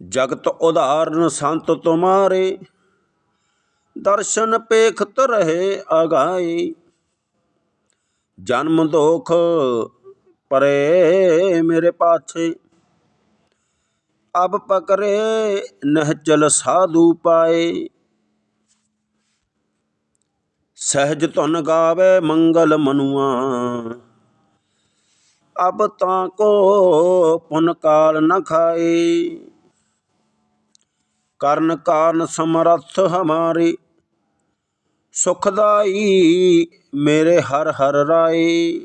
ਜਗਤ ਉਧਾਰਨ ਸੰਤ ਤੁਮਾਰੇ, ਦਰਸ਼ਨ ਪੇਖਤ ਰਹੇ ਅਗਾਈ ਜਨਮ ਦੋਖ ਪਰੇ ਮੇਰੇ ਪਾਛੇ, ਅਬ ਪਕਰੇ ਨਹਚਲ ਸਾਧੂ ਪਾਏ। ਸਹਿਜ ਧੁਨ ਗਾਵੇ ਮੰਗਲ ਮਨੁਆ, ਅਬ ਤਾਂ ਕੋ ਪੁਨ ਕਾਲ ਨ ਖਾਏ। ਕਰਨ ਕਾਰਨ ਸਮਰੱਥ ਹਮਾਰੇ। ਸੁਖਦਾਈ ਮੇਰੇ ਹਰ ਹਰ ਰਾਏ।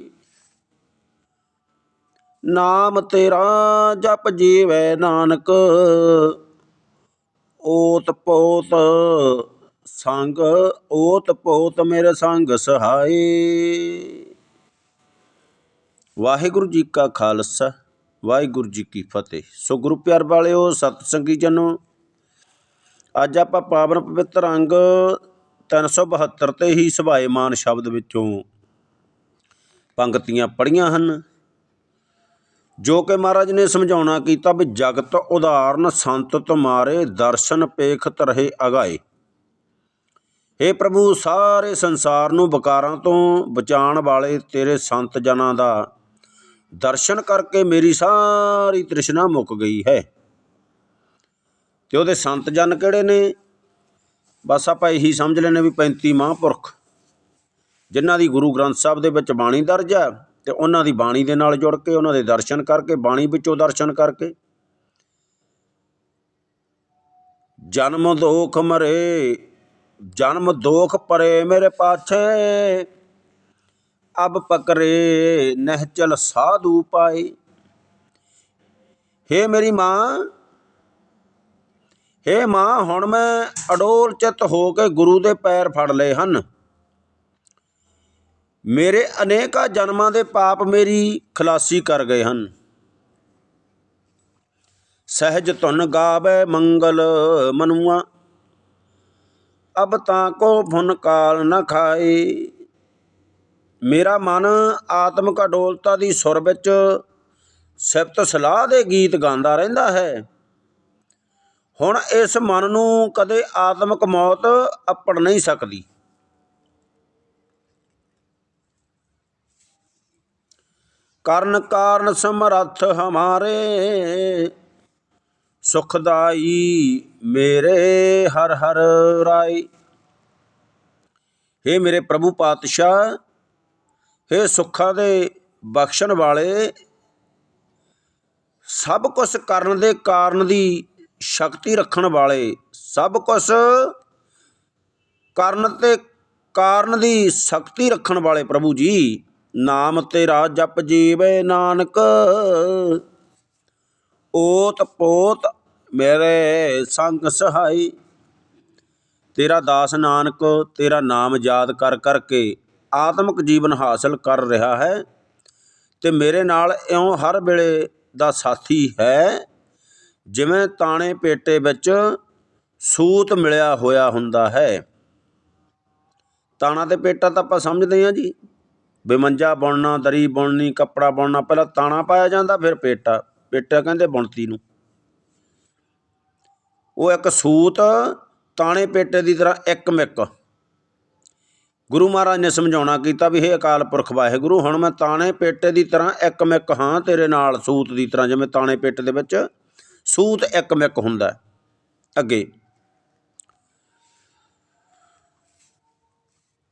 ਨਾਮ ਤੇਰਾ ਜਪ ਜੀਵੈ ਨਾਨਕ। ਓਤ ਪੋਤ ਸੰਗ, ਓਤ ਪੋਤ ਮੇਰੇ ਸੰਗ ਸਹਾਈ ਵਾਹਿਗੁਰੂ ਜੀ ਕਾ ਖਾਲਸਾ, ਵਾਹਿਗੁਰੂ ਜੀ ਕੀ ਫਤਿਹ। ਸੋ ਗੁਰੂ ਪਿਆਰ ਵਾਲਿਓ ਸਤ ਸੰਗੀ ਜਨੋ ਅੱਜ ਆਪਾਂ ਪਾਵਨ ਪਵਿੱਤਰ ਅੰਗ 372 ਤੇ ਹੀ ਸੁਭਾਏਮਾਨ ਸ਼ਬਦ ਵਿੱਚੋਂ ਪੰਕਤੀਆਂ ਪੜੀਆਂ ਹਨ। ਜੋ ਕਿ ਮਹਾਰਾਜ ਨੇ ਸਮਝਾਉਣਾ ਕੀਤਾ ਵੀ ਜਗਤ ਉਦਾਹਰਨ ਸੰਤ ਤੁਮਾਰੇ ਦਰਸ਼ਨ ਪੇਖਤ ਰਹੇ ਅਗਾਏ। हे ਪ੍ਰਭੂ, ਸਾਰੇ ਸੰਸਾਰ ਨੂੰ ਵਿਕਾਰਾਂ ਤੋਂ ਬਚਾਉਣ ਵਾਲੇ ਤੇਰੇ ਸੰਤ ਜਨਾਂ ਦਾ ਦਰਸ਼ਨ ਕਰਕੇ ਮੇਰੀ ਸਾਰੀ ਤ੍ਰਿਸ਼ਨਾ ਮੁੱਕ ਗਈ ਹੈ। ਤੇ ਉਹਦੇ ਸੰਤ ਜਨ ਕਿਹੜੇ ਨੇ? ਬਸ ਆਪਾਂ ਇਹੀ ਸਮਝ ਲੈਨੇ ਵੀ 35 ਮਹਾਂਪੁਰਖ, ਜਿਨ੍ਹਾਂ ਦੀ ਗੁਰੂ ਗ੍ਰੰਥ ਸਾਹਿਬ ਦੇ ਵਿੱਚ ਬਾਣੀ ਦਰਜ ਹੈ ਤੇ ਉਹਨਾਂ ਦੀ ਬਾਣੀ ਦੇ ਨਾਲ ਜੁੜ ਕੇ, ਉਹਨਾਂ ਦੇ ਦਰਸ਼ਨ ਕਰਕੇ, ਬਾਣੀ ਵਿੱਚੋਂ ਦਰਸ਼ਨ ਕਰਕੇ। ਜਨਮ ਦੋਖ ਮਰੇ, ਜਨਮ ਦੋਖ ਪਰੇ ਮੇਰੇ ਪਾਛੇ, ਅਬ ਪਕਰੇ ਨਹਿਚਲ ਸਾਧੂ ਪਾਏ। ਹੇ ਮੇਰੀ ਮਾਂ ਹੇ ਮਾਂ, ਹੁਣ ਮੈਂ ਅਡੋਲ ਚਿੱਤ ਹੋ ਕੇ ਗੁਰੂ ਦੇ ਪੈਰ ਫੜ ਲਏ ਹਨ। ਮੇਰੇ ਅਨੇਕਾਂ ਜਨਮਾਂ ਦੇ ਪਾਪ ਮੇਰੀ ਖਲਾਸੀ ਕਰ ਗਏ ਹਨ। ਸਹਿਜ ਧੁਨ ਗਾਵੇ ਮੰਗਲ ਮਨੁਆ, ਅਬ ਤਾਂ ਕੋ ਫੁਨ ਕਾਲ ਨ ਖਾਏ। ਮੇਰਾ ਮਨ ਆਤਮਿਕ ਅਡੋਲਤਾ ਦੀ ਸੁਰ ਵਿੱਚ ਸਿਫਤ ਸਲਾਹ ਦੇ ਗੀਤ ਗਾਉਂਦਾ ਰਹਿੰਦਾ ਹੈ। ਹੁਣ ਇਸ ਮਨ ਨੂੰ ਕਦੇ ਆਤਮਿਕ ਮੌਤ ਅਪੜ ਨਹੀਂ ਸਕਦੀ। ਕਰਨ ਕਾਰਨ ਸਮਰੱਥ ਹਮਾਰੇ, ਸੁਖਦਾਈ ਮੇਰੇ ਹਰ ਹਰ ਰਾਏ। हे ਮੇਰੇ ਪ੍ਰਭੂ ਪਾਤਸ਼ਾਹ हे ਸੁੱਖਾਂ ਦੇ ਬਖਸ਼ਣ ਵਾਲੇ, ਸਭ ਕੁਝ ਕਰਨ ਦੇ ਕਾਰਨ ਦੀ ਸ਼ਕਤੀ ਰੱਖਣ ਵਾਲੇ ਸਭ ਕੁਝ ਕਰਨ ਤੇ ਕਾਰਨ ਦੀ ਸ਼ਕਤੀ ਰੱਖਣ ਵਾਲੇ ਪ੍ਰਭੂ ਜੀ, ਨਾਮ ਤੇਰਾ ਜਪ ਜੀਵੇ ਨਾਨਕ। ਓਤ ਪੋਤ ਮੇਰੇ ਸੰਗ ਸਹਾਈ। ਤੇਰਾ ਦਾਸ ਨਾਨਕ, ਤੇਰਾ ਨਾਮ ਯਾਦ ਕਰ ਕਰਕੇ ਆਤਮਿਕ ਜੀਵਨ ਹਾਸਲ ਕਰ ਰਿਹਾ ਹੈ ਤੇ ਮੇਰੇ ਨਾਲ ਇਉਂ ਹਰ ਵੇਲੇ ਦਾ ਸਾਥੀ ਹੈ। ਜਿਵੇਂ ਤਾਣੇ ਪੇਟੇ ਵਿੱਚ ਸੂਤ ਮਿਲਿਆ ਹੋਇਆ ਹੁੰਦਾ ਹੈ। ਤਾਣਾ ਤੇ ਪੇਟਾ ਤਾਂ ਆਪਾਂ ਸਮਝਦੇ ਹਾਂ ਜੀ। ਬਿਮੰਜਾ ਬੁਣਨਾ, ਦਰੀ ਬੁਣਨੀ, ਕੱਪੜਾ ਬੁਣਨਾ, ਪਹਿਲਾਂ ਤਾਣਾ ਪਾਇਆ ਜਾਂਦਾ, ਫਿਰ ਪੇਟਾ। ਪੇਟਾ ਕਹਿੰਦੇ ਬੁਣਤੀ ਨੂੰ। ਉਹ ਇੱਕ ਸੂਤ ਤਾਣੇ ਪੇਟੇ ਦੀ ਤਰ੍ਹਾਂ ਇੱਕ ਮਿੱਕ। ਗੁਰੂ ਮਹਾਰਾਜ ਨੇ ਸਮਝਾਉਣਾ ਕੀਤਾ ਵੀ ਇਹ ਅਕਾਲ ਪੁਰਖ ਵਾਹਿਗੁਰੂ, ਹੁਣ ਮੈਂ ਤਾਣੇ ਪੇਟੇ ਦੀ ਤਰ੍ਹਾਂ ਇੱਕ ਮਿੱਕ ਹਾਂ, ਤੇਰੇ ਨਾਲ ਸੂਤ ਦੀ ਤਰ੍ਹਾਂ, ਜਿਵੇਂ ਤਾਣੇ ਪੇਟੇ ਦੇ ਵਿੱਚ ਸੂਤ ਇੱਕ ਮਿੱਕ ਹੁੰਦਾ ਅੱਗੇ।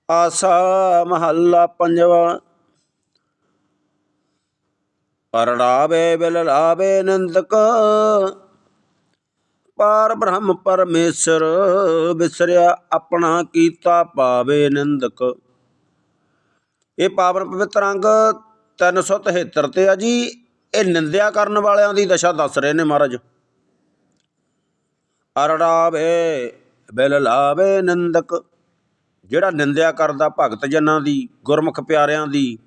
ਆਸਾ ਮਹੱਲਾ ਪੰਜਵਾ। ਪਰੜਾਵੇ ਬਿਲ ਨੰਦਕ। ਪਾਰ ਬ੍ਰਹਮ ਪਰਮੇਸ਼ਰ ਵਿਸਰਿਆ ਆਪਣਾ ਕੀਤਾ ਪਾਵੇ ਨਿੰਦਕ। ਇਹ ਪਾਵਨ ਪਵਿੱਤਰ ਅੰਗ 373 ਤੇ ਆ ਜੀ। ਇਹ ਨਿੰਦਿਆ ਕਰਨ ਵਾਲਿਆਂ ਦੀ ਦਸ਼ਾ ਦੱਸ ਰਹੇ ਨੇ ਮਹਾਰਾਜ। ਅਰੜਾਵੇ, ਬਿਲ ਲਾਵੇ ਨਿੰਦਕ। ਜਿਹੜਾ ਨਿੰਦਿਆ ਕਰਦਾ ਭਗਤ ਜਨਾਂ ਦੀ, ਗੁਰਮੁਖ ਪਿਆਰਿਆਂ ਦੀ।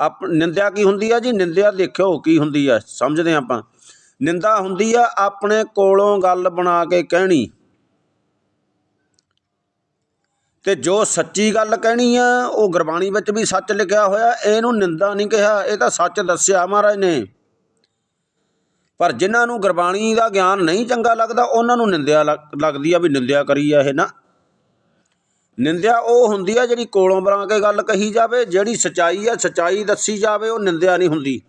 ਆਪ, ਨਿੰਦਿਆ ਕੀ ਹੁੰਦੀ ਆ ਜੀ? ਨਿੰਦਿਆ ਦੇਖਿਓ ਕੀ ਹੁੰਦੀ ਆ। ਸਮਝਦੇ ਹਾਂ ਆਪਾਂ। ਨਿੰਦਾ ਹੁੰਦੀ ਆ ਆਪਣੇ ਕੋਲੋਂ ਗੱਲ ਬਣਾ ਕੇ ਕਹਿਣੀ। ਤੇ ਜੋ ਸੱਚੀ ਗੱਲ ਕਹਿਣੀ ਆ, ਉਹ ਗੁਰਬਾਣੀ ਵਿੱਚ ਵੀ ਸੱਚ ਲਿਖਿਆ ਹੋਇਆ, ਇਹਨੂੰ ਨਿੰਦਾ ਨਹੀਂ ਕਿਹਾ, ਇਹ ਤਾਂ ਸੱਚ ਦੱਸਿਆ ਮਹਾਰਾਜ ਨੇ। ਪਰ ਜਿਨ੍ਹਾਂ ਨੂੰ ਗੁਰਬਾਣੀ ਦਾ ਗਿਆਨ ਨਹੀਂ ਚੰਗਾ ਲੱਗਦਾ, ਉਹਨਾਂ ਨੂੰ ਨਿੰਦਿਆ ਲੱਗ- ਲੱਗਦੀ ਆ ਵੀ ਨਿੰਦਿਆ ਕਰੀ ਆ ਇਹ ਨਾ। ਨਿੰਦਿਆ ਉਹ ਹੁੰਦੀ ਆ ਜਿਹੜੀ ਕੋਲੋਂ ਬਰਾਂ ਕੇ ਗੱਲ ਕਹੀ ਜਾਵੇ, ਜਿਹੜੀ ਸਚਾਈ ਆ, ਸਚਾਈ ਦੱਸੀ ਜਾਵੇ, ਉਹ ਨਿੰਦਿਆ ਨਹੀਂ ਹੁੰਦੀ।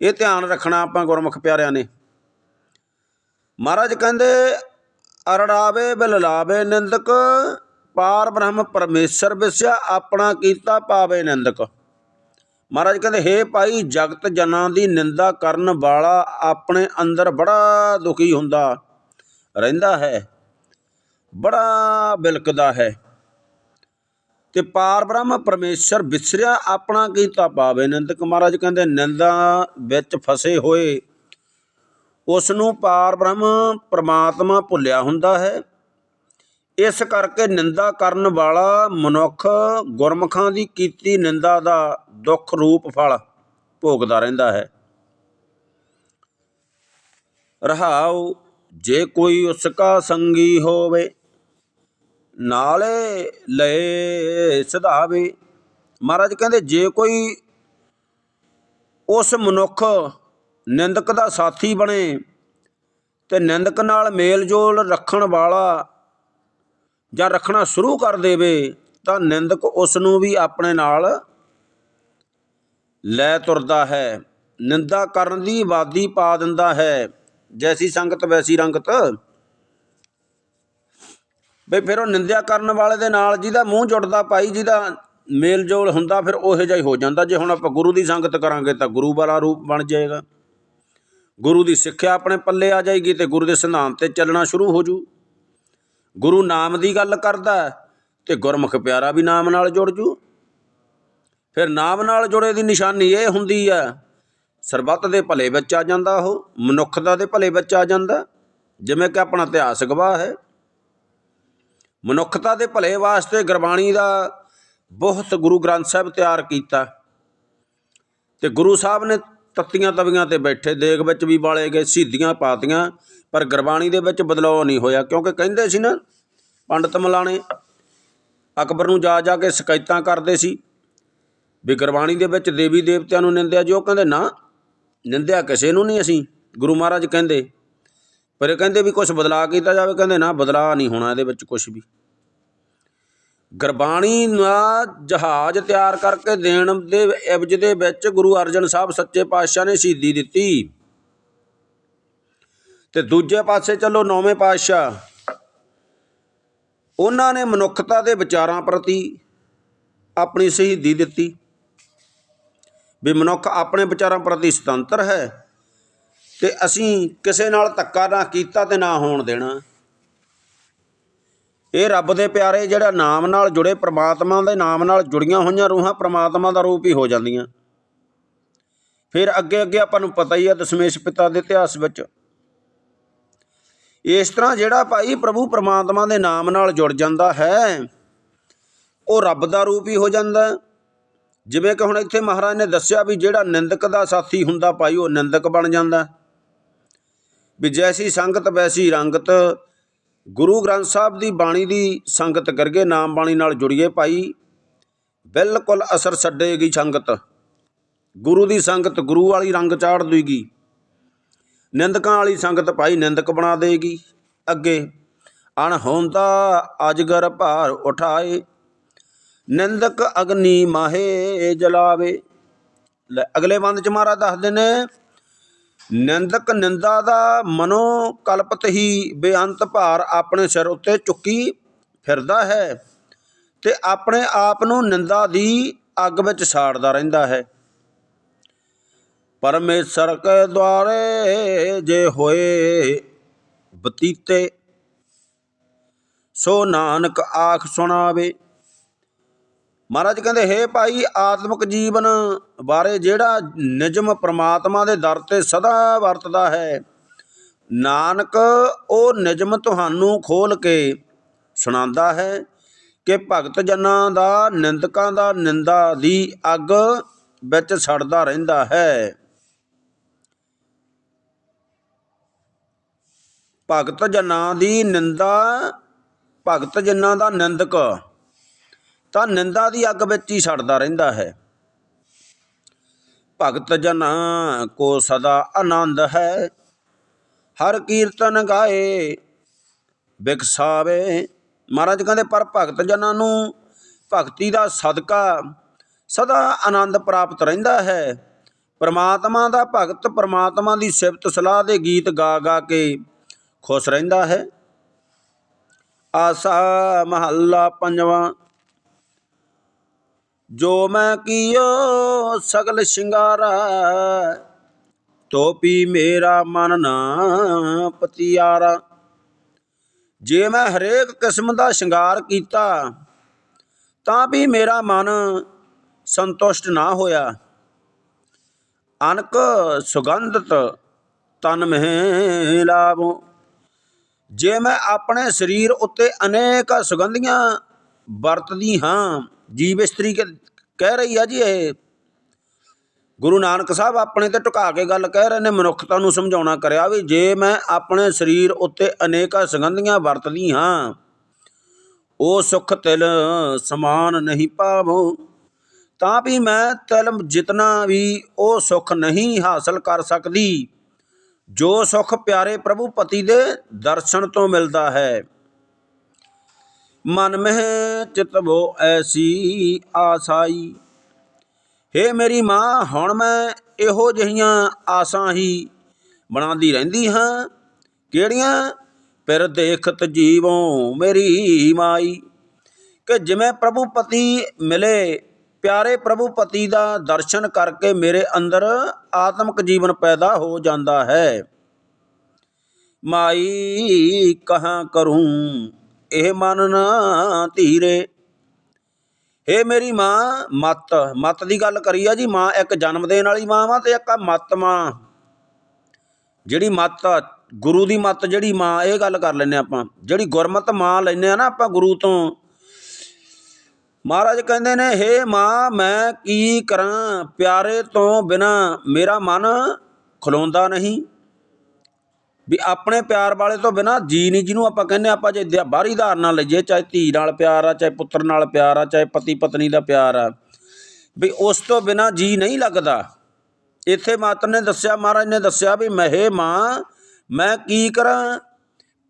ਇਹ ਧਿਆਨ ਰੱਖਣਾ ਆਪਾਂ ਗੁਰਮੁਖ ਪਿਆਰਿਆਂ ਨੇ। ਮਹਾਰਾਜ ਕਹਿੰਦੇ ਅਰੜਾਵੇ ਬਿਲਲਾਵੇ ਨਿੰਦਕ। ਪਾਰ ਬ੍ਰਹਮ ਪਰਮੇਸ਼ਰ ਵਿਸਿਆ ਆਪਣਾ ਕੀਤਾ ਪਾਵੇ ਨਿੰਦਕ। ਮਹਾਰਾਜ ਕਹਿੰਦੇ, ਹੇ ਭਾਈ, ਜਗਤ ਜਨਾਂ ਦੀ ਨਿੰਦਾ ਕਰਨ ਵਾਲਾ ਆਪਣੇ ਅੰਦਰ ਬੜਾ ਦੁਖੀ ਹੁੰਦਾ, ਰਹਿੰਦਾ ਹੈ, ਬੜਾ ਬਿਲਕਦਾ ਹੈ। ਤੇ ਪਾਰ ਬ੍ਰਹਮ ਪਰਮੇਸ਼ਰ ਵਿਸਰਿਆ ਆਪਣਾ ਕੀਤਾ ਪਾਵੇ ਨਿੰਦਕ। ਮਹਾਰਾਜ ਕਹਿੰਦੇ, ਨਿੰਦਾ ਵਿੱਚ ਫਸੇ ਹੋਏ ਉਸ ਨੂੰ ਪਾਰ ਬ੍ਰਹਮ ਪ੍ਰਮਾਤਮਾ ਭੁੱਲਿਆ ਹੁੰਦਾ ਹੈ। ਇਸ ਕਰਕੇ ਨਿੰਦਾ ਕਰਨ ਵਾਲਾ ਮਨੁੱਖ ਗੁਰਮੁਖਾਂ ਦੀ ਕੀਤੀ ਨਿੰਦਾ ਦਾ ਦੁੱਖ ਰੂਪ ਫਲ ਭੋਗਦਾ ਰਹਿੰਦਾ ਹੈ। ਰਹਾਉ, ਜੇ ਕੋਈ ਉਸਕਾ ਸੰਗੀ ਹੋਵੇ, ਨਾਲੇ ਲਏ ਸਿਧਾਵੇ। ਮਹਾਰਾਜ ਕਹਿੰਦੇ, ਜੇ ਕੋਈ ਉਸ ਮਨੁੱਖ ਨਿੰਦਕ ਦਾ ਸਾਥੀ ਬਣੇ ਤੇ ਨਿੰਦਕ ਨਾਲ ਮੇਲ ਜੋਲ ਰੱਖਣ ਵਾਲਾ ਜਾਂ ਰੱਖਣਾ ਸ਼ੁਰੂ ਕਰ ਦੇਵੇ ਤਾਂ ਨਿੰਦਕ ਉਸ ਨੂੰ ਵੀ ਆਪਣੇ ਨਾਲ ਲੈ ਤੁਰਦਾ ਹੈ। ਨਿੰਦਾ ਕਰਨ ਦੀ ਵਾਦੀ ਪਾ ਦਿੰਦਾ ਹੈ। ਜੈਸੀ ਸੰਗਤ ਵੈਸੀ ਰੰਗਤ। ਬਈ ਫਿਰ ਉਹ ਨਿੰਦਿਆ ਕਰਨ ਵਾਲੇ ਦੇ ਨਾਲ ਜਿਹਦਾ ਮੂੰਹ ਜੁੜਦਾ, ਭਾਈ ਜਿਹਦਾ ਮੇਲ ਜੋਲ ਹੁੰਦਾ, ਫਿਰ ਉਹੋ ਜਿਹਾ ਹੀ ਹੋ ਜਾਂਦਾ। ਜੇ ਹੁਣ ਆਪਾਂ ਗੁਰੂ ਦੀ ਸੰਗਤ ਕਰਾਂਗੇ ਤਾਂ ਗੁਰੂ ਵਾਲਾ ਰੂਪ ਬਣ ਜਾਏਗਾ। ਗੁਰੂ ਦੀ ਸਿੱਖਿਆ ਆਪਣੇ ਪੱਲੇ ਆ ਜਾਏਗੀ ਤੇ ਗੁਰੂ ਦੇ ਸਿਧਾਂਤ ਤੇ ਚੱਲਣਾ ਸ਼ੁਰੂ ਹੋ ਜੂ। ਗੁਰੂ ਨਾਮ ਦੀ ਗੱਲ ਕਰਦਾ ਹੈ ਤੇ ਗੁਰਮੁਖ ਪਿਆਰਾ ਵੀ ਨਾਮ ਨਾਲ ਜੁੜ ਜੂ। ਫਿਰ ਨਾਮ ਨਾਲ ਜੁੜੇ ਦੀ ਨਿਸ਼ਾਨੀ ਇਹ ਹੁੰਦੀ ਹੈ, ਸਰਬੱਤ ਦੇ ਭਲੇ ਵਿੱਚ ਆ ਜਾਂਦਾ ਉਹ ਮਨੁੱਖਤਾ ਦੇ ਭਲੇ ਵਿੱਚ ਆ ਜਾਂਦਾ, ਜਿਵੇਂ ਕਿ ਆਪਣਾ ਇਤਿਹਾਸ ਗਵਾਹ ਹੈ। ਮਨੁੱਖਤਾ ਦੇ ਭਲੇ ਵਾਸਤੇ ਗੁਰਬਾਣੀ ਦਾ ਬਹੁਤ ਗੁਰੂ ਗ੍ਰੰਥ ਸਾਹਿਬ ਤਿਆਰ ਕੀਤਾ। ਤੇ ਗੁਰੂ ਸਾਹਿਬ ਨੇ ਤੱਤੀਆਂ ਤਵੀਆਂ ਤੇ ਬੈਠੇ, ਦੇਗ ਵਿੱਚ ਵੀ ਬਾਲੇ ਗਏ, ਸ਼ਹੀਦੀਆਂ ਪਾਤੀਆਂ, ਪਰ ਗੁਰਬਾਣੀ ਦੇ ਵਿੱਚ ਬਦਲਾਅ ਨਹੀਂ ਹੋਇਆ। ਕਿਉਂਕਿ ਕਹਿੰਦੇ ਸੀ ਨਾ, ਪੰਡਤ ਮਲਾਣੇ ਅਕਬਰ ਨੂੰ ਜਾ ਜਾ ਕੇ ਸ਼ਿਕਾਇਤਾਂ ਕਰਦੇ ਸੀ ਵੀ ਗੁਰਬਾਣੀ ਦੇ ਵਿੱਚ ਦੇਵੀ ਦੇਵਤਿਆਂ ਨੂੰ ਨਿੰਦਿਆ, ਜੋ ਕਹਿੰਦੇ ਨਾ, ਨਿੰਦਿਆ ਕਿਸੇ ਨੂੰ ਨਹੀਂ ਅਸੀਂ, ਗੁਰੂ ਮਹਾਰਾਜ ਕਹਿੰਦੇ। ਪਰ ਇਹ ਕਹਿੰਦੇ ਵੀ ਕੁਝ ਬਦਲਾਅ ਕੀਤਾ ਜਾਵੇ, ਕਹਿੰਦੇ ਨਾ ਬਦਲਾਅ ਨਹੀਂ ਹੋਣਾ ਇਹਦੇ ਵਿੱਚ ਕੁਝ ਵੀ। ਗੁਰਬਾਣੀ ਦਾ ਜਹਾਜ਼ ਤਿਆਰ ਕਰਕੇ ਦੇਣ ਦੇ ਇਵਜ ਦੇ ਵਿੱਚ ਗੁਰੂ ਅਰਜਨ ਸਾਹਿਬ ਸੱਚੇ ਪਾਤਸ਼ਾਹ ਨੇ ਸ਼ਹੀਦੀ ਦਿੱਤੀ। ਤੇ ਦੂਜੇ ਪਾਸੇ ਚੱਲੋ ਨੌਵੇਂ ਪਾਤਸ਼ਾਹ। ਉਹਨਾਂ ਨੇ ਮਨੁੱਖਤਾ ਦੇ ਵਿਚਾਰਾਂ ਪ੍ਰਤੀ ਆਪਣੀ ਸ਼ਹੀਦੀ ਦਿੱਤੀ। ਵੀ ਮਨੁੱਖ ਆਪਣੇ ਵਿਚਾਰਾਂ ਪ੍ਰਤੀ ਸੁਤੰਤਰ ਹੈ ਤੇ ਅਸੀਂ ਕਿਸੇ ਨਾਲ ਧੱਕਾ ਨਾ ਕੀਤਾ ਤੇ ਨਾ ਹੋਣ ਦੇਣਾ। ਇਹ ਰੱਬ ਦੇ ਪਿਆਰੇ ਜਿਹੜਾ ਨਾਮ ਨਾਲ ਜੁੜੇ, ਪ੍ਰਮਾਤਮਾ ਦੇ ਨਾਮ ਨਾਲ ਜੁੜੀਆਂ ਹੋਈਆਂ ਰੂਹਾਂ ਪ੍ਰਮਾਤਮਾ ਦਾ ਰੂਪ ਹੀ ਹੋ ਜਾਂਦੀਆਂ। ਫਿਰ ਅੱਗੇ ਅੱਗੇ ਆਪਾਂ ਨੂੰ ਪਤਾ ਹੀ ਹੈ ਦਸ਼ਮੇਸ਼ ਪਿਤਾ ਦੇ ਇਤਿਹਾਸ ਵਿੱਚ। ਇਸ ਤਰ੍ਹਾਂ ਜਿਹੜਾ ਭਾਈ ਪ੍ਰਭੂ ਪ੍ਰਮਾਤਮਾ ਦੇ ਨਾਮ ਨਾਲ ਜੁੜ ਜਾਂਦਾ ਹੈ, ਉਹ ਰੱਬ ਦਾ ਰੂਪ ਹੀ ਹੋ ਜਾਂਦਾ। ਜਿਵੇਂ ਕਿ ਹੁਣ ਇੱਥੇ ਮਹਾਰਾਜ ਨੇ ਦੱਸਿਆ ਵੀ ਜਿਹੜਾ ਨਿੰਦਕ ਦਾ ਸਾਥੀ ਹੁੰਦਾ ਭਾਈ, ਉਹ ਨਿੰਦਕ ਬਣ ਜਾਂਦਾ। ਵੀ ਜੈਸੀ ਸੰਗਤ, ਵੈਸੀ ਰੰਗਤ ਗੁਰੂ ਗ੍ਰੰਥ ਸਾਹਿਬ ਦੀ ਬਾਣੀ ਦੀ ਸੰਗਤ ਕਰਗੇ ਨਾਮ ਬਾਣੀ ਨਾਲ ਜੁੜੀਏ ਭਾਈ। ਬਿਲਕੁਲ ਅਸਰ ਛੱਡੇਗੀ ਸੰਗਤ। ਗੁਰੂ ਦੀ ਸੰਗਤ ਗੁਰੂ ਵਾਲੀ ਰੰਗ ਚਾੜ ਦੇਗੀ। ਨਿੰਦਕਾਂ ਵਾਲੀ ਸੰਗਤ ਭਾਈ ਨਿੰਦਕ ਬਣਾ ਦੇਗੀ। ਅੱਗੇ ਅਣਹੋਂਦਾ ਅਜਗਰ ਭਾਰ ਉਠਾਏ, ਨਿੰਦਕ ਅਗਨੀ ਮਾਹੇ ਜਲਾਵੇ। ਅਗਲੇ ਬੰਦ ਚ ਮਹਾਰਾਜ ਦੱਸਦੇ ਨੇ ਨਿੰਦਕ ਨਿੰਦਾ ਦਾ ਮਨੋ ਕਲਪਤ ਹੀ ਬੇਅੰਤ ਭਾਰ ਆਪਣੇ ਸਿਰ ਉੱਤੇ ਚੁੱਕੀ ਫਿਰਦਾ ਹੈ ਤੇ ਆਪਣੇ ਆਪ ਨੂੰ ਨਿੰਦਾ ਦੀ ਅੱਗ ਵਿੱਚ ਸਾੜਦਾ ਰਹਿੰਦਾ ਹੈ। ਪਰਮੇਸ਼ਰ ਕੇ ਦੁਆਰੇ ਜੇ ਹੋਏ ਬਤੀਤੇ, ਸੋ ਨਾਨਕ ਆਖ ਸੁਣਾਵੇ। ਮਹਾਰਾਜ ਕਹਿੰਦੇ, ਹੇ ਭਾਈ ਆਤਮਿਕ ਜੀਵਨ ਬਾਰੇ ਜਿਹੜਾ ਨਿਜਮ ਪ੍ਰਮਾਤਮਾ ਦੇ ਦਰ ਤੇ ਸਦਾ ਵਰਤਦਾ ਹੈ, ਨਾਨਕ ਉਹ ਨਿਜਮ ਤੁਹਾਨੂੰ ਖੋਲ ਕੇ ਸੁਣਾਉਂਦਾ ਹੈ ਕਿ ਭਗਤ ਜਨਾਂ ਦਾ, ਨਿੰਦਕਾਂ ਦਾ ਨਿੰਦਾ ਦੀ ਅੱਗ ਵਿੱਚ ਸੜਦਾ ਰਹਿੰਦਾ ਹੈ। ਭਗਤ ਜਨਾਂ ਦੀ ਨਿੰਦਾ, ਭਗਤ ਜਨਾਂ ਦਾ ਨਿੰਦਕ ਤਾਂ ਨਿੰਦਾ ਦੀ ਅੱਗ ਵਿੱਚ ਹੀ ਸੜਦਾ ਰਹਿੰਦਾ ਹੈ। ਭਗਤ ਜਨਾਂ ਕੋ ਸਦਾ ਆਨੰਦ ਹੈ। ਹਰ ਕੀਰਤਨ ਗਾਏ, ਵਿਕਸਾਵੇ। ਮਹਾਰਾਜ ਕਹਿੰਦੇ, ਪਰ ਭਗਤ ਜਨਾਂ ਨੂੰ ਭਗਤੀ ਦਾ ਸਦਕਾ ਸਦਾ ਆਨੰਦ ਪ੍ਰਾਪਤ ਰਹਿੰਦਾ ਹੈ। ਪਰਮਾਤਮਾ ਦਾ ਭਗਤ ਪਰਮਾਤਮਾ ਦੀ ਸਿਫਤ ਸਲਾਹ ਦੇ ਗੀਤ ਗਾ ਗਾ ਕੇ ਖੁਸ਼ ਰਹਿੰਦਾ ਹੈ। ਆਸਾ ਮਹੱਲਾ ਪੰਜਵਾਂ ਜੋ ਮੈਂ ਕੀਓ ਸਗਲ ਸ਼ਿੰਗਾਰਾ ਤੋਪੀ ਮੇਰਾ ਮਨ ਨਾ ਪਤਿਆਰਾ। ਜੇ ਮੈਂ ਹਰੇਕ ਕਿਸਮ ਦਾ ਸ਼ਿੰਗਾਰ ਕੀਤਾ, ਤਾਂ ਵੀ ਮੇਰਾ ਮਨ ਸੰਤੁਸ਼ਟ ਨਾ ਹੋਇਆ। ਅਨਕ ਸੁਗੰਧਤ ਤਨ ਮਹਿ ਲਾਭੋ ਜੇ ਮੈਂ ਆਪਣੇ ਸਰੀਰ ਉੱਤੇ ਅਨੇਕ ਸੁਗੰਧੀਆਂ ਵਰਤਦੀ ਹਾਂ ਜੀਵ ਇਸਤਰੀ ਕ- ਕਹਿ ਰਹੀ ਆ ਜੀ ਇਹ। ਗੁਰੂ ਨਾਨਕ ਸਾਹਿਬ ਆਪਣੇ ਤੇ ਟੁਕਾ ਕੇ ਗੱਲ ਕਹਿ ਰਹੇ ਨੇ, ਮਨੁੱਖਤਾ ਨੂੰ ਸਮਝਾਉਣਾ ਕਰਿਆ ਵੀ ਜੇ ਮੈਂ ਆਪਣੇ ਸਰੀਰ ਉੱਤੇ ਅਨੇਕਾਂ ਸੁਗੰਧੀਆਂ ਵਰਤਦੀ ਹਾਂ, ਉਹ ਸੁਖ ਤਿਲ ਸਮਾਨ ਨਹੀਂ ਪਾਵੋ, ਤਾਂ ਵੀ ਮੈਂ ਤਿਲ ਜਿਤਨਾ ਵੀ ਉਹ ਸੁਖ ਨਹੀਂ ਹਾਸਲ ਕਰ ਸਕਦੀ। ਜੋ ਸੁਖ ਪਿਆਰੇ ਪ੍ਰਭੂ ਪਤੀ ਦੇ ਦਰਸ਼ਨ ਤੋਂ ਮਿਲਦਾ ਹੈ। ਮਨ ਮਹਿ ਚਿਤਵੋ ਐਸੀ ਆਸਾਈ। ਹੇ ਮੇਰੀ ਮਾਂ, ਹੁਣ ਮੈਂ ਇਹੋ ਜਿਹੀਆਂ ਆਸਾਂ ਹੀ ਬਣਾਉਂਦੀ ਰਹਿੰਦੀ ਹਾਂ। ਕਿਹੜੀਆਂ? ਫਿਰ ਦੇਖਤ ਜੀਵੋਂ ਮੇਰੀ ਮਾਈ। ਕਿ ਜਿਵੇਂ ਪ੍ਰਭੂ ਪਤੀ ਮਿਲੇ, ਪਿਆਰੇ ਪ੍ਰਭੂ ਪਤੀ ਦਾ ਦਰਸ਼ਨ ਕਰਕੇ ਮੇਰੇ ਅੰਦਰ ਆਤਮਿਕ ਜੀਵਨ ਪੈਦਾ ਹੋ ਜਾਂਦਾ ਹੈ। ਮਾਈ, ਕਹਾਂ ਕਰੂੰ? ਇਹ ਮਨ ਨਾ ਧੀਰੇ। ਏ ਮੇਰੀ ਮਾਂ, ਮਤ ਮਤ ਦੀ ਗੱਲ ਕਰੀ ਆ ਜੀ, ਮਾਂ ਇੱਕ ਜਨਮ ਦੇਣ ਵਾਲੀ ਮਾਂ ਵਾ ਤੇ ਇੱਕ ਆ ਮਤ ਮਾਂ। ਜਿਹੜੀ ਮਤ ਗੁਰੂ ਦੀ ਮਤ ਜਿਹੜੀ ਮਾਂ, ਇਹ ਗੱਲ ਕਰ ਲੈਨੇ ਆਪਾਂ। ਜਿਹੜੀ ਗੁਰਮਤ ਮਾਂ ਲੈਨੇ ਆ ਨਾ ਆਪਾਂ ਗੁਰੂ ਤੋਂ। ਮਹਾਰਾਜ ਕਹਿੰਦੇ ਨੇ, ਹੇ ਮਾਂ, ਮੈਂ ਕੀ ਕਰਾਂ? ਪਿਆਰੇ ਤੋਂ ਬਿਨਾ ਮੇਰਾ ਮਨ ਖਲੋਂਦਾ ਨਹੀਂ। ਵੀ ਆਪਣੇ ਪਿਆਰ ਵਾਲੇ ਤੋਂ ਬਿਨਾ ਜੀ ਨਹੀਂ, ਜਿਹਨੂੰ ਆਪਾਂ ਕਹਿੰਦੇ ਆਪਾਂ ਜੇ ਬਾਹਰੀ ਧਾਰ ਨਾਲ ਲਈਏ, ਚਾਹੇ ਧੀ ਨਾਲ ਪਿਆਰ ਆ, ਚਾਹੇ ਪੁੱਤਰ ਨਾਲ ਪਿਆਰ ਆ, ਚਾਹੇ ਪਤੀ ਪਤਨੀ ਦਾ ਪਿਆਰ ਆ, ਵੀ ਉਸ ਤੋਂ ਬਿਨਾ ਜੀ ਨਹੀਂ ਲੱਗਦਾ। ਇੱਥੇ ਮਾਤਰ ਨੇ ਦੱਸਿਆ, ਮਹਾਰਾਜ ਨੇ ਦੱਸਿਆ ਵੀ ਮਹੇ ਮਾਂ, ਮੈਂ ਕੀ ਕਰਾਂ?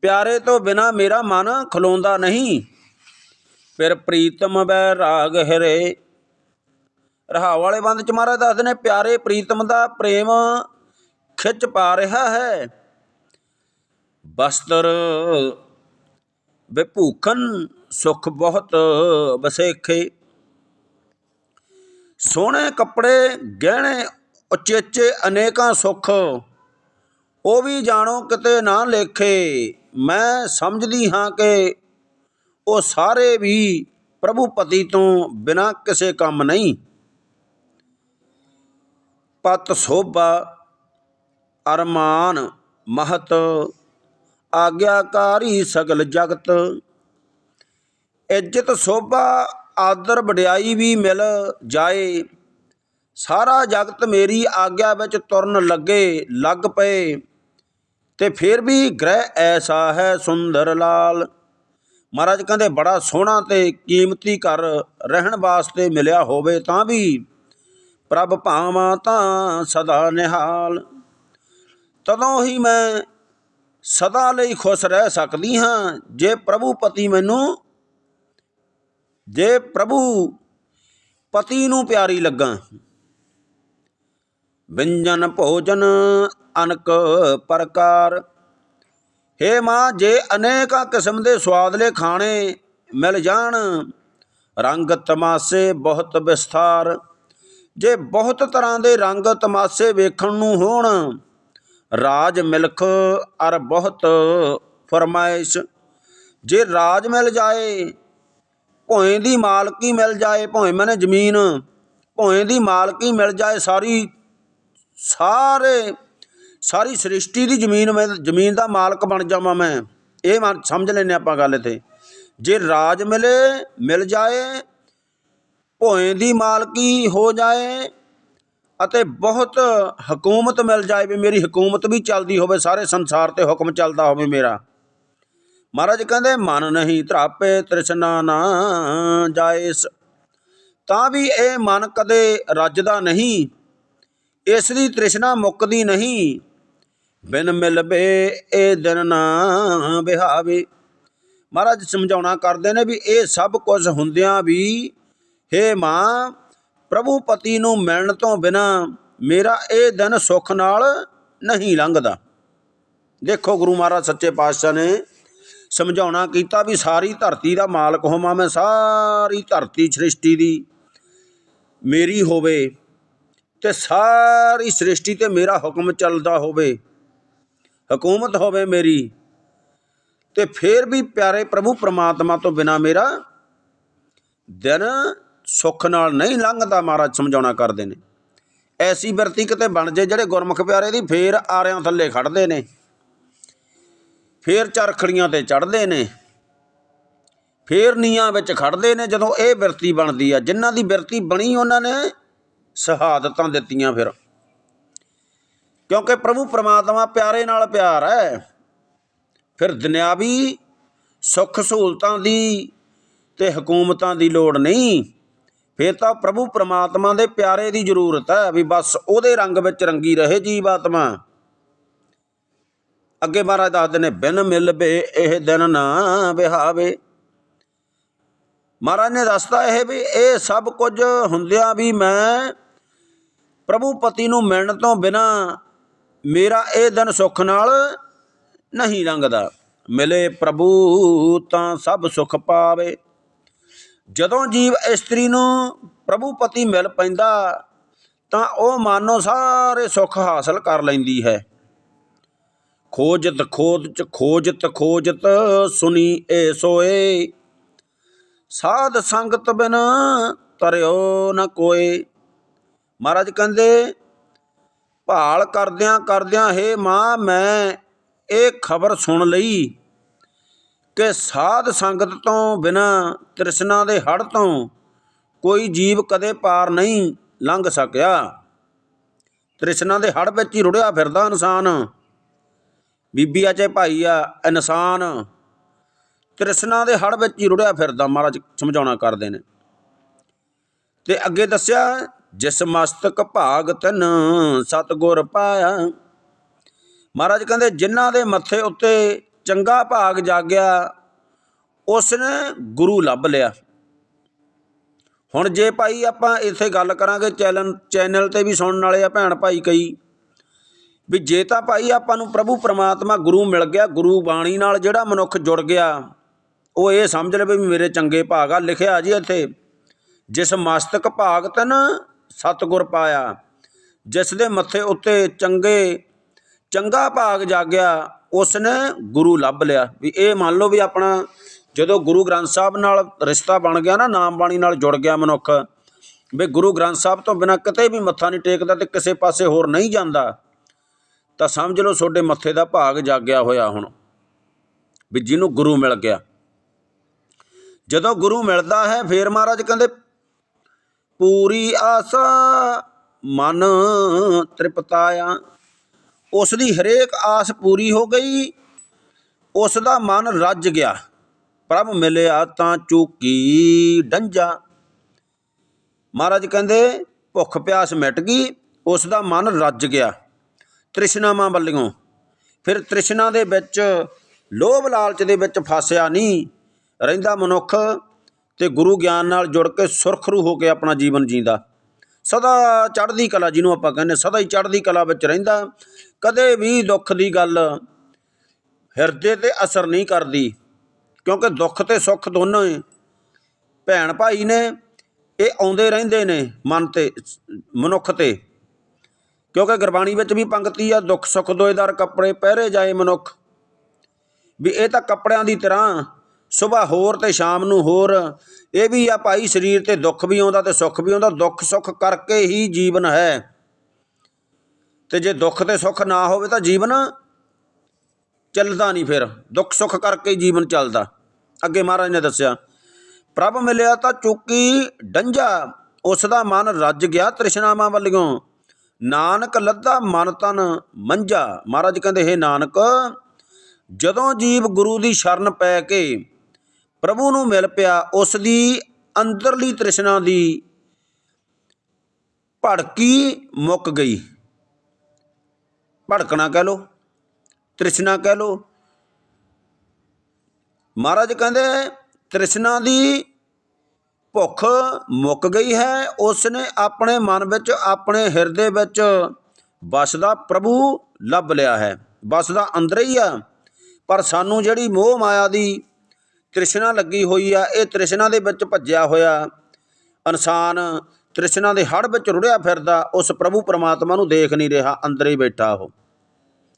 ਪਿਆਰੇ ਤੋਂ ਬਿਨਾ ਮੇਰਾ ਮਨ ਖਲੋਂਦਾ ਨਹੀਂ। ਫਿਰ ਪ੍ਰੀਤਮ ਬੈ ਰਾਗ ਹਰੇ। ਰਹਾਉ ਵਾਲੇ ਬੰਦ ਚ ਮਹਾਰਾਜ ਦੱਸਦੇ ਨੇ, ਪਿਆਰੇ ਪ੍ਰੀਤਮ ਦਾ ਪ੍ਰੇਮ ਖਿੱਚ ਪਾ ਰਿਹਾ ਹੈ। ਬਸਤਰ ਵਿਭੂਖਨ ਸੁਖ ਬਹੁਤ ਵਸੇਖੇ। ਸੋਹਣੇ ਕੱਪੜੇ, ਗਹਿਣੇ, ਉਚੇਚੇ ਅਨੇਕਾਂ ਸੁਖ, ਉਹ ਵੀ ਜਾਣੋ ਕਿਤੇ ਨਾ ਲੇਖੇ। ਮੈਂ ਸਮਝਦੀ ਹਾਂ ਕਿ ਉਹ ਸਾਰੇ ਵੀ ਪ੍ਰਭੂ ਪਤੀ ਤੋਂ ਬਿਨਾ ਕਿਸੇ ਕੰਮ ਨਹੀਂ। ਪਤ ਸੋਭਾ, ਅਰਮਾਨ, ਮਹਤ ਆਗਿਆਕਾਰੀ ਸਗਲ ਜਗਤ। ਇੱਜ਼ਤ, ਸੋਭਾ, ਆਦਰ, ਵਡਿਆਈ ਵੀ ਮਿਲ ਜਾਏ। ਸਾਰਾ ਜਗਤ ਮੇਰੀ ਆਗਿਆ ਵਿੱਚ ਤੁਰਨ ਲੱਗੇ, ਲੱਗ ਪਏ। ਤੇ ਫਿਰ ਵੀ ਗ੍ਰਹਿ ਐਸਾ ਹੈ ਸੁੰਦਰ ਲਾਲ। ਮਹਾਰਾਜ ਕਹਿੰਦੇ, ਬੜਾ ਸੋਹਣਾ ਤੇ ਕੀਮਤੀ ਘਰ ਰਹਿਣ ਵਾਸਤੇ ਮਿਲਿਆ ਹੋਵੇ ਤਾਂ ਵੀ। ਪ੍ਰਭ ਭਾਵਾਂ ਤਾਂ ਸਦਾ ਨਿਹਾਲ। ਤਦੋਂ ਹੀ ਮੈਂ ਸਦਾ ਲਈ ਖੁਸ਼ ਰਹਿ ਸਕਦੀ ਹਾਂ। ਜੇ ਪ੍ਰਭੂ ਪਤੀ ਮੈਨੂੰ, ਜੇ ਪ੍ਰਭੂ ਪਤੀ ਨੂੰ ਪਿਆਰੀ ਲੱਗਾ। ਵਿੰਜਨ ਭੋਜਨ ਅਨਕ ਪ੍ਰਕਾਰ। ਹੇ ਮਾਂ, ਜੇ ਅਨੇਕਾਂ ਕਿਸਮ ਦੇ ਸਵਾਦਲੇ ਖਾਣੇ ਮਿਲ ਜਾਣ, ਰੰਗ ਤਮਾਸੇ ਬਹੁਤ ਵਿਸਥਾਰ। ਜੇ ਬਹੁਤ ਤਰ੍ਹਾਂ ਦੇ ਰੰਗ ਤਮਾਸੇ ਵੇਖਣ ਨੂੰ ਹੋਣ ਰਾਜ ਮਿਲਖ ਅਰ ਬਹੁਤ ਫਰਮਾਇਸ਼। ਜੇ ਰਾਜ ਮਿਲ ਜਾਏ ਭੋਏ ਦੀ ਮਾਲਕੀ ਮਿਲ ਜਾਏ ਭੋਏ ਮੈਨੇ ਜ਼ਮੀਨ ਭੋਏ ਦੀ ਮਾਲਕੀ ਮਿਲ ਜਾਏ, ਸਾਰੀ, ਸਾਰੇ, ਸਾਰੀ ਸ੍ਰਿਸ਼ਟੀ ਦੀ ਜ਼ਮੀਨ ਮੈਂ ਜ਼ਮੀਨ ਦਾ ਮਾਲਕ ਬਣ ਜਾਵਾਂ ਮੈਂ। ਇਹ ਮੰਨ- ਸਮਝ ਲੈਨੇ ਆਪਾਂ ਗੱਲ ਇੱਥੇ। ਜੇ ਰਾਜ ਮਿਲੇ, ਮਿਲ ਜਾਏ ਭੋਏ ਦੀ ਮਾਲਕੀ ਹੋ ਜਾਏ ਅਤੇ ਬਹੁਤ ਹਕੂਮਤ ਮਿਲ ਜਾਏ ਵੀ ਮੇਰੀ ਹਕੂਮਤ ਵੀ ਚੱਲਦੀ ਹੋਵੇ, ਸਾਰੇ ਸੰਸਾਰ ਤੇ ਹੁਕਮ ਚੱਲਦਾ ਹੋਵੇ ਮੇਰਾ। ਮਹਾਰਾਜ ਕਹਿੰਦੇ, ਮਨ ਨਹੀਂ ਧਰਾਪੇ ਤ੍ਰਿਸ਼ਨਾ ਨਾ ਜਾਇਸ। ਤਾਂ ਵੀ ਇਹ ਮਨ ਕਦੇ ਰੱਜਦਾ ਨਹੀਂ, ਇਸ ਦੀ ਤ੍ਰਿਸ਼ਨਾ ਮੁੱਕਦੀ ਨਹੀਂ। ਬਿਨ ਮਿਲਵੇ ਇਹ ਦਿਨ ਨਾ ਬਿਹਾਵੇ ਮਹਾਰਾਜ ਸਮਝਾਉਣਾ ਕਰਦੇ ਨੇ ਵੀ ਇਹ ਸਭ ਕੁਝ ਹੁੰਦਿਆਂ ਵੀ ਹੇ ਮਾਂ ਪ੍ਰਭੂ ਪਤੀ ਨੂੰ ਮਿਲਣ ਤੋਂ ਬਿਨਾ ਮੇਰਾ ਇਹ ਦਿਨ ਸੁੱਖ ਨਾਲ ਨਹੀਂ ਲੰਘਦਾ। ਦੇਖੋ ਗੁਰੂ ਮਹਾਰਾਜ ਸੱਚੇ ਪਾਤਸ਼ਾਹ ਨੇ ਸਮਝਾਉਣਾ ਕੀਤਾ ਵੀ ਸਾਰੀ ਧਰਤੀ ਦਾ ਮਾਲਕ ਹੋਵਾਂ ਮੈਂ, ਸਾਰੀ ਧਰਤੀ ਸ੍ਰਿਸ਼ਟੀ ਦੀ ਮੇਰੀ ਹੋਵੇ ਤੇ ਸਾਰੀ ਸ੍ਰਿਸ਼ਟੀ ਤੇ ਮੇਰਾ ਹੁਕਮ ਚੱਲਦਾ ਹੋਵੇ, ਹਕੂਮਤ ਹੋਵੇ ਮੇਰੀ, ਤੇ ਫੇਰ ਵੀ ਪਿਆਰੇ ਪ੍ਰਭੂ ਪ੍ਰਮਾਤਮਾ ਤੋਂ ਬਿਨਾ ਮੇਰਾ ਦਿਨ ਸੁੱਖ ਨਾਲ ਨਹੀਂ ਲੰਘਦਾ ਮਹਾਰਾਜ ਸਮਝਾਉਣਾ ਕਰਦੇ ਨੇ। ਐਸੀ ਵਰਤੀ ਕਿਤੇ ਬਣ ਜੇ ਜਿਹੜੇ ਗੁਰਮੁਖ ਪਿਆਰੇ ਦੀ ਫੇਰ ਆਰਿਆਂ ਥੱਲੇ ਖੜਦੇ ਨੇ। ਫੇਰ ਚਰਖੜੀਆਂ ਤੇ ਚੜਦੇ ਨੇ। ਫੇਰ ਨੀਆਂ ਵਿੱਚ ਖੜਦੇ ਨੇ ਜਦੋਂ ਇਹ ਬਿਰਤੀ ਬਣਦੀ ਆ। ਜਿਨ੍ਹਾਂ ਦੀ ਬਿਰਤੀ ਬਣੀ ਉਹਨਾਂ ਨੇ ਸ਼ਹਾਦਤਾਂ ਦਿੱਤੀਆਂ ਫਿਰ। ਕਿਉਂਕਿ ਪ੍ਰਭੂ ਪ੍ਰਮਾਤਮਾ ਪਿਆਰੇ ਨਾਲ ਪਿਆਰ ਹੈ। ਫਿਰ ਦੁਨਿਆਵੀ ਸੁੱਖ ਸਹੂਲਤਾਂ ਦੀ ਤੇ ਹਕੂਮਤਾਂ ਦੀ ਲੋੜ ਨਹੀਂ। ਫਿਰ ਤਾਂ ਪ੍ਰਭੂ ਪ੍ਰਮਾਤਮਾ ਦੇ ਪਿਆਰੇ ਦੀ ਜ਼ਰੂਰਤ ਹੈ ਵੀ ਬਸ ਉਹਦੇ ਰੰਗ ਵਿੱਚ ਰੰਗੀ ਰਹੇ ਜੀਵ ਆਤਮਾ ਅੱਗੇ ਮਹਾਰਾਜ ਦੱਸਦੇ ਨੇ, ਬਿਨ ਮਿਲਵੇ ਇਹ ਦਿਨ ਨਾ ਵਿਹਾਵੇ। ਮਹਾਰਾਜ ਨੇ ਦੱਸਦਾ ਇਹ ਵੀ ਇਹ ਸਭ ਕੁਝ ਹੁੰਦਿਆਂ ਵੀ ਮੈਂ ਪ੍ਰਭੂ ਪਤੀ ਨੂੰ ਮਿਲਣ ਤੋਂ ਬਿਨਾ ਮੇਰਾ ਇਹ ਦਿਨ ਸੁੱਖ ਨਾਲ ਨਹੀਂ ਲੰਘਦਾ। ਮਿਲੇ ਪ੍ਰਭੂ ਤਾਂ ਸਭ ਸੁਖ ਪਾਵੇ। ਜਦੋਂ ਜੀਵ ਇਸਤਰੀ ਨੂੰ ਪ੍ਰਭੂ ਪਤੀ ਮਿਲ ਪੈਂਦਾ, ਤਾਂ ਉਹ ਮਾਨੋ ਸਾਰੇ ਸੁੱਖ ਹਾਸਲ ਕਰ ਲੈਂਦੀ ਹੈ। ਖੋਜਤ ਖੋਜ ਚ ਖੋਜਤ ਖੋਜਤ ਸੁਣੀ ਏ ਸੋਏ। ਸਾਧ ਸੰਗਤ ਬਿਨ ਤਰਿਓ ਨ ਕੋਏ। ਮਹਾਰਾਜ ਕਹਿੰਦੇ, ਭਾਲ ਕਰਦਿਆਂ ਕਰਦਿਆਂ ਹੇ ਮਾਂ, ਮੈਂ ਇਹ ਖਬਰ ਸੁਣ ਲਈ। ਕਿ ਸਾਧ ਸੰਗਤ ਤੋਂ ਬਿਨਾ ਤ੍ਰਿਸ਼ਨਾ ਦੇ ਹੜ ਤੋਂ ਕੋਈ ਜੀਵ ਕਦੇ ਪਾਰ ਨਹੀਂ ਲੰਘ ਸਕਿਆ। ਤ੍ਰਿਸ਼ਨਾ ਦੇ ਹੜ ਵਿੱਚ ਹੀ ਰੁੜਿਆ ਫਿਰਦਾ ਇਨਸਾਨ। ਬੀਬੀ ਆ ਚਾਹੇ ਭਾਈ ਆ, ਇਨਸਾਨ। ਤ੍ਰਿਸ਼ਨਾ ਦੇ ਹੜ ਵਿੱਚ ਹੀ ਰੁੜਿਆ ਫਿਰਦਾ, ਮਹਾਰਾਜ ਸਮਝਾਉਣਾ ਕਰਦੇ ਨੇ। ਤੇ ਅੱਗੇ ਦੱਸਿਆ, ਜਿਸ ਮਸਤਕ ਭਾਗ ਤਨ ਸਤਗੁਰ ਪਾਇਆ। ਮਹਾਰਾਜ ਕਹਿੰਦੇ, ਜਿਨ੍ਹਾਂ ਦੇ ਮੱਥੇ ਉੱਤੇ ਚੰਗਾ ਭਾਗ ਜਾਗਿਆ ਉਸ ਨੇ ਗੁਰੂ ਲੱਭ ਲਿਆ। ਹੁਣ ਜੇ ਭਾਈ ਆਪਾਂ ਇੱਥੇ ਗੱਲ ਕਰਾਂਗੇ ਚੈਨਲ ਚੈਨਲ ਤੇ ਵੀ ਸੁਣਨ ਵਾਲੇ ਆ ਭੈਣ ਭਾਈ ਕਈ, ਵੀ ਜੇ ਤਾਂ ਭਾਈ ਆਪਾਂ ਨੂੰ ਪ੍ਰਭੂ ਪ੍ਰਮਾਤਮਾ ਗੁਰੂ ਮਿਲ ਗਿਆ, ਗੁਰੂ ਬਾਣੀ ਨਾਲ ਜਿਹੜਾ ਮਨੁੱਖ ਜੁੜ ਗਿਆ, ਉਹ ਇਹ ਸਮਝ ਲਵੇ ਵੀ ਮੇਰੇ ਚੰਗੇ ਭਾਗ ਆ। ਲਿਖਿਆ ਜੀ ਇੱਥੇ, ਜਿਸ ਮਸਤਕ ਭਾਗ ਤਨ ਸਤਗੁਰ ਪਾਇਆ, ਜਿਸ ਦੇ ਮੱਥੇ ਉੱਤੇ ਚੰਗੇ ਚੰਗਾ ਭਾਗ ਜਾਗਿਆ ਉਸ ਨੇ ਗੁਰੂ ਲੱਭ ਲਿਆ। ਵੀ ਇਹ ਮੰਨ ਲਓ ਵੀ ਆਪਣਾ ਜਦੋਂ ਗੁਰੂ ਗ੍ਰੰਥ ਸਾਹਿਬ ਨਾਲ ਰਿਸ਼ਤਾ ਬਣ ਗਿਆ ਨਾ, ਨਾਮ ਬਾਣੀ ਨਾਲ ਜੁੜ ਗਿਆ ਮਨੁੱਖ, ਵੀ ਗੁਰੂ ਗ੍ਰੰਥ ਸਾਹਿਬ ਤੋਂ ਬਿਨਾ ਕਿਤੇ ਵੀ ਮੱਥਾ ਨਹੀਂ ਟੇਕਦਾ ਤੇ ਕਿਸੇ ਪਾਸੇ ਹੋਰ ਨਹੀਂ ਜਾਂਦਾ, ਤਾਂ ਸਮਝ ਲਓ ਤੁਹਾਡੇ ਮੱਥੇ ਦਾ ਭਾਗ ਜਾਗਿਆ ਹੋਇਆ ਹੁਣ, ਵੀ ਜਿਹਨੂੰ ਗੁਰੂ ਮਿਲ ਗਿਆ। ਜਦੋਂ ਗੁਰੂ ਮਿਲਦਾ ਹੈ, ਫੇਰ ਮਹਾਰਾਜ ਕਹਿੰਦੇ, ਪੂਰੀ ਆਸਾ ਮਨ ਤ੍ਰਿਪਤਾਇਆ। ਉਸ ਦੀ ਹਰੇਕ ਆਸ ਪੂਰੀ ਹੋ ਗਈ ਉਸ ਦਾ ਮਨ ਰੱਜ ਗਿਆ। ਪ੍ਰਭ ਮਿਲਿਆ ਤਾਂ ਚੂਕੀ ਡੰਜਾ ਮਹਾਰਾਜ ਕਹਿੰਦੇ, ਭੁੱਖ ਪਿਆਸ ਮਿਟ ਗਈ ਉਸ ਦਾ ਮਨ ਰੱਜ ਗਿਆ। ਤ੍ਰਿਸ਼ਨਾਵਾਂ ਵੱਲੋਂ ਫਿਰ ਤ੍ਰਿਸ਼ਨਾ ਦੇ ਵਿੱਚ, ਲੋਭ ਲਾਲਚ ਦੇ ਵਿੱਚ ਫਸਿਆ ਨਹੀਂ, ਰਹਿੰਦਾ ਮਨੁੱਖ ਤੇ ਗੁਰੂ ਗਿਆਨ ਨਾਲ ਜੁੜ ਕੇ ਸੁਰਖਰੂ ਹੋ ਕੇ ਆਪਣਾ ਜੀਵਨ ਜੀਂਦਾ। ਸਦਾ ਚੜ੍ਹਦੀ ਕਲਾ ਜਿਹਨੂੰ ਆਪਾਂ ਕਹਿੰਦੇ ਸਦਾ ਹੀ ਚੜ੍ਹਦੀ ਕਲਾ ਵਿੱਚ ਰਹਿੰਦਾ। ਕਦੇ ਵੀ ਦੁੱਖ ਦੀ ਗੱਲ ਹਿਰਦੇ ਤੇ ਅਸਰ ਨਹੀਂ ਕਰਦੀ, ਕਿਉਂਕਿ ਦੁੱਖ ਤੇ ਸੁੱਖ ਦੋਨੋਂ ਹੀ। ਭੈਣ ਭਾਈ ਨੇ ਇਹ ਆਉਂਦੇ ਰਹਿੰਦੇ ਨੇ ਮਨ ਤੇ, ਮਨੁੱਖ ਤੇ। ਕਿਉਂਕਿ ਗੁਰਬਾਣੀ ਵਿੱਚ ਵੀ ਪੰਕਤੀ ਆ, ਦੁੱਖ ਸੁੱਖ ਦੋਇਦਾਰ ਕੱਪੜੇ ਪਹਿਰੇ ਜਾਏ ਮਨੁੱਖ। ਵੀ ਇਹ ਤਾਂ ਕੱਪੜਿਆਂ ਦੀ ਤਰ੍ਹਾਂ ਸਵੇਰ ਹੋਰ ਤੇ ਸ਼ਾਮ ਨੂੰ ਹੋਰ। ਇਹ ਵੀ ਆ ਭਾਈ ਸਰੀਰ ਤੇ ਦੁੱਖ ਵੀ ਆਉਂਦਾ ਤੇ ਸੁੱਖ ਵੀ ਆਉਂਦਾ, ਦੁੱਖ ਸੁੱਖ ਕਰਕੇ ਹੀ ਜੀਵਨ ਹੈ। ਤੇ ਜੇ ਦੁੱਖ ਤੇ ਸੁੱਖ ਨਾ ਹੋਵੇ ਤਾਂ ਜੀਵਨ ਚੱਲਦਾ ਨਹੀਂ ਫਿਰ। ਦੁੱਖ ਸੁੱਖ ਕਰਕੇ ਹੀ ਜੀਵਨ ਚੱਲਦਾ। ਅੱਗੇ ਮਹਾਰਾਜ ਨੇ ਦੱਸਿਆ, ਪ੍ਰਭ ਮਿਲਿਆ ਤਾਂ ਚੁੱਕੀ ਡੰਜਾ ਉਸ ਦਾ ਮਨ ਰੱਜ ਗਿਆ ਤ੍ਰਿਸ਼ਨਾਵਾਂ ਵੱਲੋਂ। ਨਾਨਕ ਲੱਦਾ ਮਨ ਤਨ ਮੰਝਾ। ਮਹਾਰਾਜ ਕਹਿੰਦੇ, ਹੈ ਨਾਨਕ, ਜਦੋਂ ਜੀਵ ਗੁਰੂ ਦੀ ਸ਼ਰਨ ਪੈ ਕੇ ਪ੍ਰਭੂ ਨੂੰ ਮਿਲ ਪਿਆ, ਉਸ ਦੀ ਅੰਦਰਲੀ ਤ੍ਰਿਸ਼ਨਾ ਦੀ ਭੜਕੀ ਮੁੱਕ ਗਈ। ਭੜਕਣਾ ਕਹਿ ਲੋ ਤ੍ਰਿਸ਼ਨਾ ਕਹਿ ਲੋ ਮਹਾਰਾਜ ਕਹਿੰਦੇ, ਤ੍ਰਿਸ਼ਨਾ ਦੀ ਭੁੱਖ ਮੁੱਕ ਗਈ ਹੈ ਉਸ ਨੇ ਆਪਣੇ ਮਨ ਵਿੱਚ, ਆਪਣੇ ਹਿਰਦੇ ਵਿੱਚ ਵਸਦਾ ਪ੍ਰਭੂ ਲੱਭ ਲਿਆ ਹੈ। ਵਸਦਾ ਅੰਦਰ ਹੀ ਆ, ਪਰ ਸਾਨੂੰ ਜਿਹੜੀ ਮੋਹ ਮਾਇਆ ਦੀ ਤ੍ਰਿਸ਼ਨਾ ਲੱਗੀ ਹੋਈ ਆ, ਇਹ ਤ੍ਰਿਸ਼ਨਾ ਦੇ ਵਿੱਚ ਭੱਜਿਆ ਹੋਇਆ ਇਨਸਾਨ ਤ੍ਰਿਸ਼ਨਾ ਦੇ ਹੜ ਵਿੱਚ ਰੁੜਿਆ ਫਿਰਦਾ, ਉਸ ਪ੍ਰਭੂ ਪਰਮਾਤਮਾ ਨੂੰ ਦੇਖ ਨਹੀਂ ਰਿਹਾ, ਅੰਦਰ ਹੀ ਬੈਠਾ ਉਹ।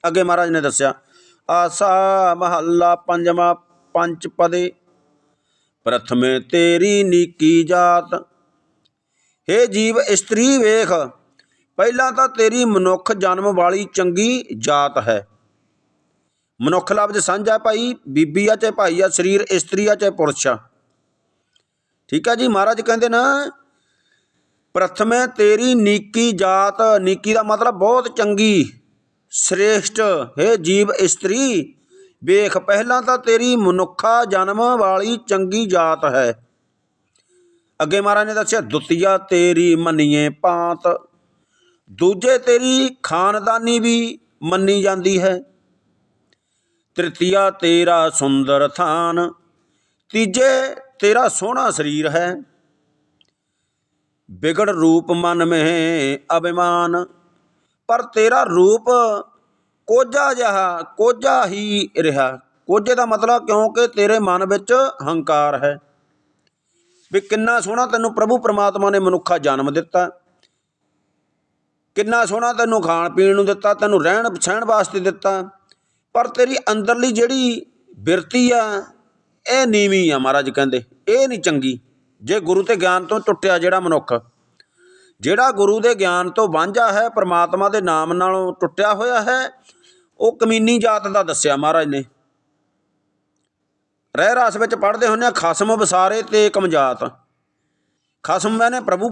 ਅੱਗੇ ਮਹਾਰਾਜ ਨੇ ਦੱਸਿਆ, ਆਸਾ ਮਹੱਲਾ ਪੰਜਵਾਂ ਪੰਜ ਪਦੇ ਪ੍ਰਥਮੇ ਤੇਰੀ ਨੀਕੀ ਜਾਤ। ਹੇ ਜੀਵ, ਇਸਤਰੀ ਵੇਖ, ਪਹਿਲਾਂ ਤਾਂ ਤੇਰੀ ਮਨੁੱਖ ਜਨਮ ਵਾਲੀ ਚੰਗੀ ਜਾਤ ਹੈ। ਮਨੁੱਖ ਲਫ਼ਜ਼ ਸਾਂਝਾ ਭਾਈ, ਬੀਬੀ ਆ ਚਾਹੇ ਭਾਈ ਆ, ਸਰੀਰ ਇਸਤਰੀ ਆ ਚਾਹੇ ਪੁਰਸ਼ ਆ। ਠੀਕ ਆ ਜੀ, ਮਹਾਰਾਜ ਕਹਿੰਦੇ ਨਾ ਪ੍ਰਥਮੇ ਤੇਰੀ ਨੀਕੀ ਜਾਤ। ਨੀਕੀ ਦਾ ਮਤਲਬ ਬਹੁਤ ਚੰਗੀ। ਸ੍ਰੇਸ਼ਟ, ਹੈ ਜੀਵ ਇਸਤਰੀ, ਵੇਖ, ਪਹਿਲਾਂ ਤਾਂ ਤੇਰੀ ਮਨੁੱਖਾ ਜਨਮ ਵਾਲੀ ਚੰਗੀ ਜਾਤ ਹੈ। ਅੱਗੇ ਮਹਾਰਾਜ ਨੇ ਦੱਸਿਆ, ਦੁਤੀਆ ਤੇਰੀ ਮੰਨੀਏ ਪਾਤ। ਦੂਜੇ ਤੇਰੀ ਖਾਨਦਾਨੀ ਵੀ ਮੰਨੀ ਜਾਂਦੀ ਹੈ। ਤ੍ਰਿਤੀਆ ਤੇਰਾ ਸੁੰਦਰ ਥਾਨ। ਤੀਜੇ ਤੇਰਾ ਸੋਹਣਾ ਸਰੀਰ ਹੈ। ਵਿਗੜ ਰੂਪ ਮਨ ਮਹਿ ਅਭਿਮਾਨ। ਪਰ ਤੇਰਾ ਰੂਪ ਕੋਝਾ ਜਿਹਾ, ਕੋਝਾ ਹੀ ਰਿਹਾ। ਕੋਝੇ ਦਾ ਮਤਲਬ ਕਿਉਂਕਿ ਤੇਰੇ ਮਨ ਵਿੱਚ ਹੰਕਾਰ ਹੈ। ਵੀ ਕਿੰਨਾ ਸੋਹਣਾ ਤੈਨੂੰ ਪ੍ਰਭੂ ਪਰਮਾਤਮਾ ਨੇ ਮਨੁੱਖਾ ਜਨਮ ਦਿੱਤਾ। ਕਿੰਨਾ ਸੋਹਣਾ ਤੈਨੂੰ ਖਾਣ ਪੀਣ ਨੂੰ ਦਿੱਤਾ, ਤੈਨੂੰ ਰਹਿਣ ਸਹਿਣ ਵਾਸਤੇ ਦਿੱਤਾ। ਪਰ ਤੇਰੀ ਅੰਦਰਲੀ ਜਿਹੜੀ ਬਿਰਤੀ ਆ, ਇਹ ਨੀਵੀਂ ਆ ਮਹਾਰਾਜ ਕਹਿੰਦੇ, ਇਹ ਨਹੀਂ ਚੰਗੀ। ਜੇ ਗੁਰੂ ਤੇ ਗਿਆਨ ਤੋਂ ਟੁੱਟਿਆ ਜਿਹੜਾ ਮਨੁੱਖ, ਜਿਹੜਾ ਗੁਰੂ ਦੇ ਗਿਆਨ ਤੋਂ ਵਾਂਝਾ ਹੈ, ਪ੍ਰਮਾਤਮਾ ਦੇ ਨਾਮ ਨਾਲੋਂ ਟੁੱਟਿਆ ਹੋਇਆ ਹੈ, ਉਹ ਕਮੀਨੀ ਜਾਤ ਦਾ ਦੱਸਿਆ ਮਹਾਰਾਜ ਨੇ। ਰਹਿ ਰਾਸ ਵਿੱਚ ਪੜ੍ਹਦੇ ਹੁੰਦੇ ਆ, ਖਸਮ ਵਸਾਰੇ ਤੇ ਕਮਜਾਤ। ਖਸਮ ਮੈਨੇ ਪ੍ਰਭੂ